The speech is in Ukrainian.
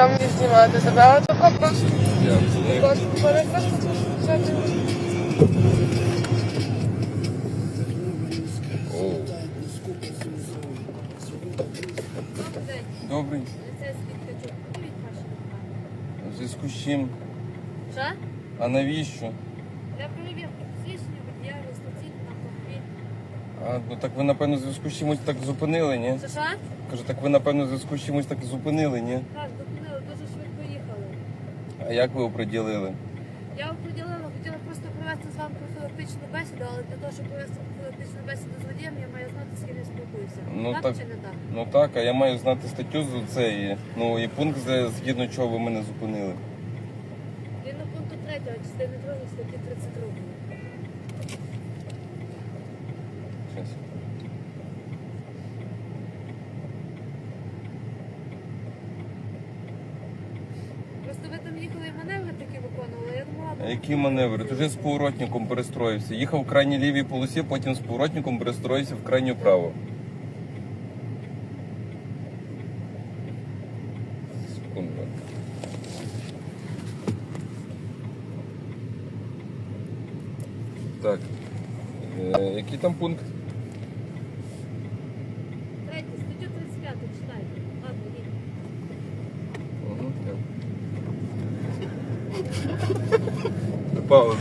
там не знімати тебе, а тако просто Дякую. просто мене просто взяти. Добрий. У зв'язку з чим? Що? А навіщо? Я перевірку фізичної водія реєстраційний автомобіль. А, ну так ви, напевно, в зв'язку з чимось так зупинили, ні? Що що? Кажу, так ви, напевно, в зв'язку з чимось так зупинили, ні? Так, зупинили, дуже швидко їхали. А як ви оприділили? Я оприділила, хотіла просто провести з вами профілактичну бесіду, але для того, щоб провести профілактичну бесіду з водієм, я маю знати, з ким я спілкуюся. Ну, так, так. чи не так? Ну так, а я маю знати статтю з цієї, ну і пункт, згідно чого ви мене зупинили. Згідно пункту 3 частини 2 статті 32. Просто ви там їхали маневри такі виконували, я думала, А які маневри? Тож я з поворотником перестроївся. Їхав в крайній лівій полосі, потім з поворотником перестроївся в крайню праву. Секунду. Так. Е, який там пункт? Пауза.